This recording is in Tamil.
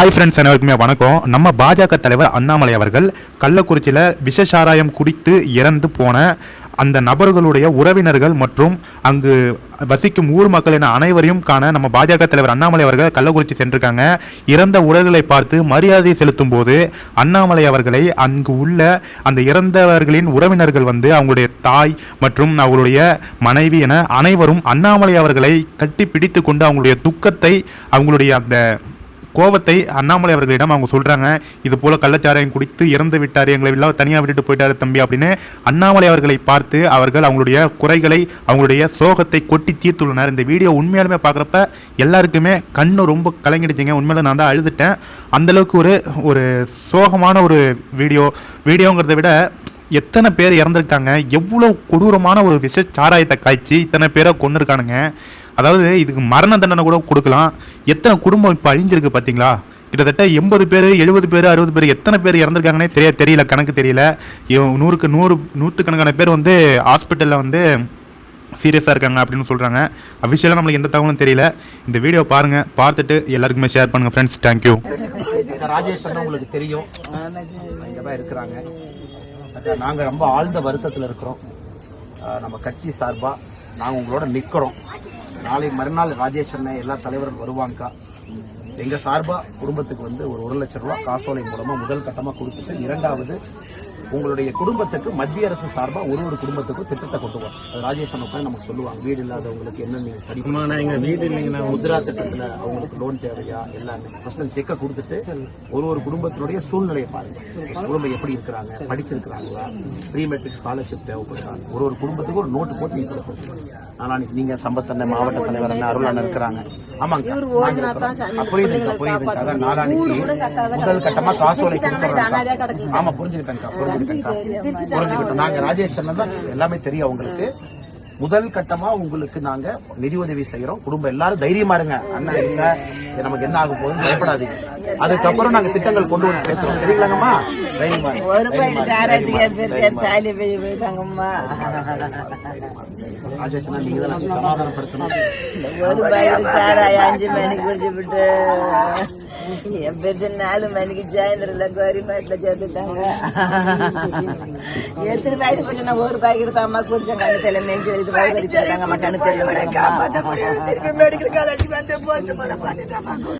ஹை ஃப்ரெண்ட்ஸ் அனைவருக்குமே வணக்கம். நம்ம பாஜக தலைவர் அண்ணாமலை அவர்கள் கள்ளக்குறிச்சியில் விஷசாராயம் குடித்து இறந்து போன அந்த நபர்களுடைய உறவினர்கள் மற்றும் அங்கு வசிக்கும் ஊர் மக்கள் என அனைவரையும் காண நம்ம பாஜக தலைவர் அண்ணாமலை அவர்கள் கள்ளக்குறிச்சி சென்றிருக்காங்க. இறந்த உடல்களை பார்த்து மரியாதை செலுத்தும் போது அண்ணாமலை அவர்களை அங்கு உள்ள அந்த இறந்தவர்களின் உறவினர்கள் வந்து அவங்களுடைய தாய் மற்றும் அவங்களுடைய மனைவி என அனைவரும் அண்ணாமலை அவர்களை கட்டி பிடித்து கொண்டு அவங்களுடைய துக்கத்தை அவங்களுடைய அந்த கோபத்தை அண்ணாமலை அவர்களிடம் அவங்க சொல்றாங்க. இது போல கள்ளச்சாராயம் குடித்து இறந்து விட்டார் எங்களை எல்லாம் தனியாக விட்டுட்டு போயிட்டாரு தம்பி அப்படின்னு அண்ணாமலை அவர்களை பார்த்து அவர்கள் அவங்களுடைய குறைகளை அவங்களுடைய சோகத்தை கொட்டி தீர்த்துள்ளனர். இந்த வீடியோ உண்மையாலுமே பார்க்குறப்ப எல்லாருக்குமே கண்ணு ரொம்ப கலங்கிடுச்சிங்க. உண்மையில நான் தான் அழுதுட்டேன். அந்தளவுக்கு ஒரு ஒரு சோகமான ஒரு வீடியோ. வீடியோங்கிறத விட எத்தனை பேர் இறந்துருக்காங்க. எவ்வளோ கொடூரமான ஒரு விஷ சாராயத்தை காய்ச்சி இத்தனை பேரை கொண்டுருக்கானுங்க அதாவது இதுக்கு மரண தண்டனை கூட கொடுக்கலாம். எத்தனை குடும்பம் இப்போ அழிஞ்சிருக்கு பார்த்தீங்களா கிட்டத்தட்ட எண்பது பேர் எழுபது பேர் அறுபது பேர் எத்தனை பேர் இறந்துருக்காங்கன்னே தெரிய தெரியல கணக்கு தெரியல. நூறுக்கு நூறு நூற்றுக்கணக்கான பேர் வந்து ஹாஸ்பிட்டலில் வந்து சீரியஸாக இருக்காங்க அப்படின்னு சொல்கிறாங்க அஃபிஷியலாக நம்மளுக்கு எந்த தகவலும் தெரியல. இந்த வீடியோ பாருங்கள் பார்த்துட்டு எல்லாருக்குமே ஷேர் பண்ணுங்கள் ஃப்ரெண்ட்ஸ் தேங்க்யூ ராஜேஷ் உங்களுக்கு தெரியும். இருக்கிறாங்க. நாங்கள் ரொம்ப ஆழ்ந்த வருத்தத்தில் இருக்கிறோம். நம்ம கட்சி சார்பாக நாங்கள் உங்களோட நிற்கிறோம் நாளை மறுநாள் ராஜேஷ் அண்ணன் எல்லா தலைவரும் வருவாங்கக்கா. எங்க சார்பா குடும்பத்துக்கு வந்து ஒரு ஒரு லட்சம் ரூபாய் காசோலை மூலமா முதல் கட்டமா கொடுத்துட்டு இரண்டாவது உங்களுடைய குடும்பத்துக்கு மத்திய அரசு சார்பா ஒரு ஒரு குடும்பத்துக்கும் திட்டத்தை கொண்டு வரும். அது ராஜேஷ் அண்ணா நமக்கு சொல்லுவாங்க. வீடு இல்லாதவங்களுக்கு என்ன நீங்க சரி எங்க வீடு இல்லைங்கன்னா முத்ரா திட்டத்துல அவங்களுக்கு லோன் தேவையா எல்லாமே. ஃபர்ஸ்ட் செக்கை கொடுத்துட்டு ஒரு ஒரு குடும்பத்தினுடைய சூழ்நிலையை பாருங்க. குடும்பம் எப்படி இருக்கிறாங்க படிச்சிருக்கிறாங்களா ப்ரீ மெட்ரிக் ஸ்காலர்ஷிப் தேவைப்படுறாங்க ஒரு ஒரு குடும்பத்துக்கு ஒரு நோட்டு போட்டு நீங்க கொடுக்கணும். நாளைக்கு நீங்க சம்பத்தண்ண மாவட்ட தலைவர் அண்ணன் அருள் இருக்கிறாங்க. ஆமாங்க. புரியுதுங்க புரியுதுங்க. அதான் நாளானிக்கு முதல் கட்டமா காசோலை ஆமா புரிஞ்சுக்கிட்டேன்க்கா புரிஞ்சுக்கிட்டேன்க்கா புரிஞ்சுக்கிட்டோம். நாங்க ராஜேஷ் அண்ணன் தான். எல்லாமே தெரியும் அவங்களுக்கு. முதல் கட்டமா உங்களுக்கு நாங்க நிதி உதவி செய்யறோம். குடும்பம் எல்லாரும் தைரியமா இருங்க. அண்ணா இல்ல நமக்கு என்ன ஆகும் போகுதுன்னு பயப்படாதீங்க. அதுக்கப்புறம் நாங்க திட்டங்கள் கொண்டு வந்து சேர்த்துறோம். தெரியுங்களாங்கம்மா தைரியமா அண்ணா நீங்க தான் நமக்கு சமாதானப்படுத்தணும். ஒரு பையன் சாராயம் அஞ்சு மணிக்கு குடிச்சு விட்டு என் பேர் நாலு மணிக்கு சாயந்தரம்ல கவர்மெண்ட்ல சேர்த்துட்டாங்க. எத்தனை பாக்கெட் குடிச்சா ஒரு பாக்கெட் தான் அம்மா குடிச்சாங்க சில நெஞ்சு எழுதி வாய் அம்மா கண்ணு தெரியல திருப்பி மெடிக்கல் காலேஜ் வந்து போஸ்ட் பண்ண பண்ணிட்டாங்க